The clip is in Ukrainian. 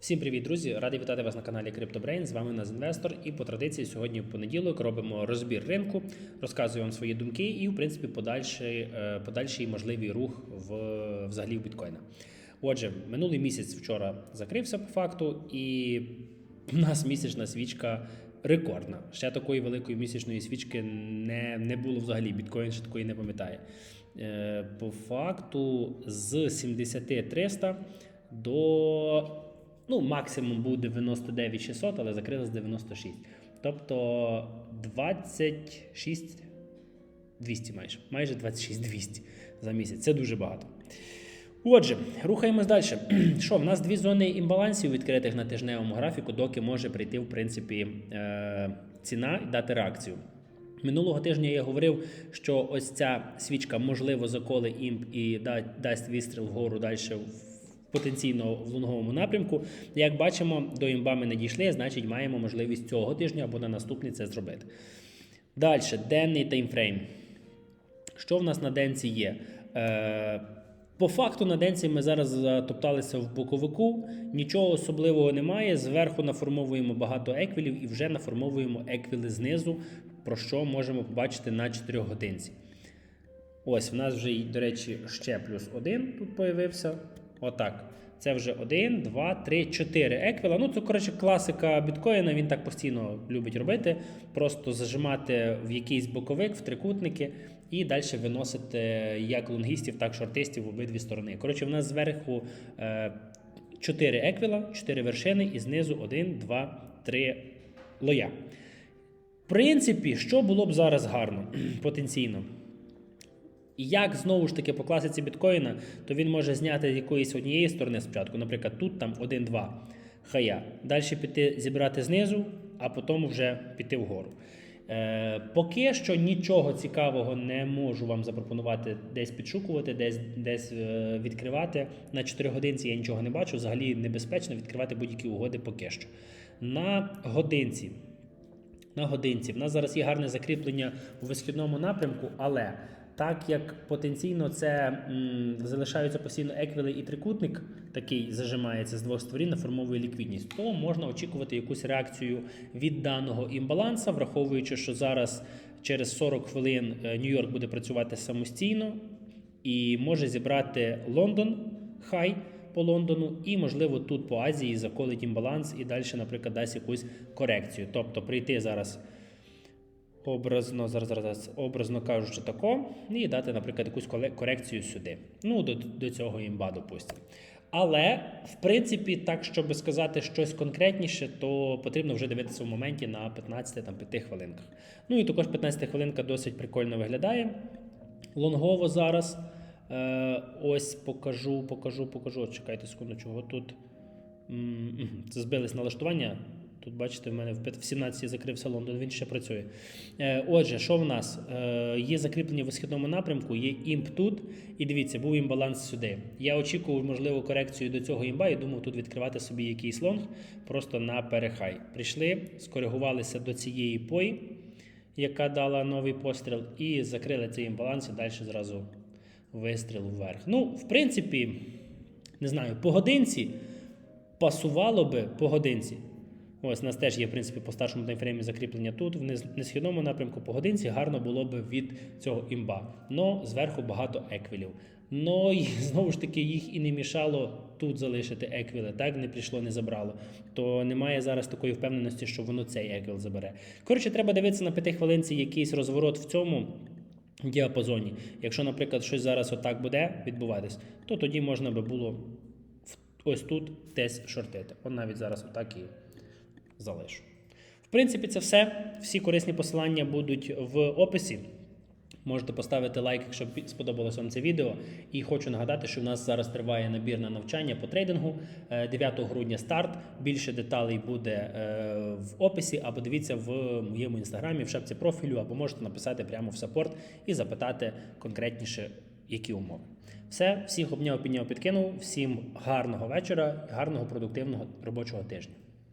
Всім привіт, друзі! Радий вітати вас на каналі CryptoBrain. З вами Наз Інвестор. І по традиції сьогодні в понеділок робимо розбір ринку, розказую вам свої думки і, в принципі, подальший, е, подальший можливий рух в взагалі в біткоїна. Отже, минулий місяць вчора закрився по факту, і у нас місячна свічка рекордна. Ще такої великої місячної свічки не, не було взагалі. Біткоін ще такої не пам'ятає. Е, По факту з 7300 до ну, максимум був 99 600, але закрилось 96. Тобто 26 200 майже. Майже 26 200 за місяць. Це дуже багато. Отже, рухаємось далі. Що, в нас дві зони імбалансів відкритих на тижневому графіку, доки може прийти, в принципі, е- ціна і дати реакцію. Минулого тижня я говорив, що ось ця свічка можливо заколе імп і дасть вистріл вгору далі потенційно в лонговому напрямку. Як бачимо, до імба ми не дійшли, значить маємо можливість цього тижня або на наступний це зробити. Далі, денний таймфрейм. Що в нас на денці є? Е, по факту на денці ми зараз затопталися в боковику, нічого особливого немає. Зверху наформовуємо багато еквілів і вже наформовуємо еквіли знизу, про що можемо побачити на 4 годинці. Ось в нас вже, до речі, ще плюс один тут появився. Отак. Це вже 1, 2, 3, 4 еквіла. Ну, це, коротше, класика біткоїна, він так постійно любить робити. Просто зажимати в якийсь боковик, в трикутники, і далі виносити як лонгістів, так і шортистів в обидві сторони. Коротше, в нас зверху е, 4 еквіла, 4 вершини, і знизу 1, 2, 3 лоя. В принципі, що було б зараз гарно потенційно? І як знову ж таки по класиці біткоїна, то він може зняти з якоїсь однієї сторони спочатку, наприклад, тут там 1-2 хая. Далі піти зібрати знизу, а потім вже піти вгору. Е, поки що нічого цікавого не можу вам запропонувати десь підшукувати, десь десь е, відкривати. На 4 годинці я нічого не бачу. Взагалі небезпечно відкривати будь-які угоди поки що. На годинці. На годинці. В нас зараз є гарне закріплення у висхідному напрямку, але так як потенційно це м, залишаються постійно еквіли і трикутник, такий зажимається з двох сторін, наформовує ліквідність, то можна очікувати якусь реакцію від даного імбаланса, враховуючи, що зараз через 40 хвилин е, Нью-Йорк буде працювати самостійно і може зібрати Лондон хай по Лондону, і, можливо, тут по Азії заколить імбаланс і далі, наприклад, дасть якусь корекцію. Тобто прийти зараз образно, зараз, зараз, образно кажучи, тако, і дати, наприклад, якусь корекцію сюди. Ну, до, до цього імба, допустимо. Але, в принципі, так, щоб сказати щось конкретніше, то потрібно вже дивитися в моменті на 15-5 хвилинках. Ну і також 15 хвилинка досить прикольно виглядає. Лонгово зараз. Е, ось покажу, покажу, покажу. Чекайте секунду, чого тут. Це збились налаштування. Тут, бачите, в мене в п'ят- в 17 закрився Лондон, він ще працює. Е, Отже, що в нас? Е, Є закріплення в східному напрямку, є імп тут. І дивіться, був імбаланс сюди. Я очікував, можливо, корекцію до цього імба і думав тут відкривати собі якийсь лонг просто на перехай. Прийшли, скоригувалися до цієї пої, яка дала новий постріл, і закрили цей імбаланс і далі зразу вистріл вверх. Ну, в принципі, не знаю, по годинці пасувало би по годинці. Ось у нас теж є, в принципі, по старшому таймфреймі закріплення тут, в несхідному напрямку по годинці гарно було би від цього імба. Но зверху багато еквілів. Ну і знову ж таки їх і не мішало тут залишити еквіли. Так не прийшло, не забрало. То немає зараз такої впевненості, що воно цей еквіл забере. Коротше, треба дивитися на п'яти хвилинці якийсь розворот в цьому діапазоні. Якщо, наприклад, щось зараз отак буде відбуватись, то тоді можна би було ось тут десь шортити. Он навіть зараз отак і залишу. В принципі, це все. Всі корисні посилання будуть в описі. Можете поставити лайк, якщо сподобалось вам це відео. І хочу нагадати, що в нас зараз триває набір на навчання по трейдингу. Е, 9 грудня старт. Більше деталей буде е, в описі, або дивіться в моєму інстаграмі, в шапці профілю, або можете написати прямо в саппорт і запитати конкретніше, які умови. Все, всіх обняв, підняв, підкинув. Всім гарного вечора, гарного продуктивного робочого тижня.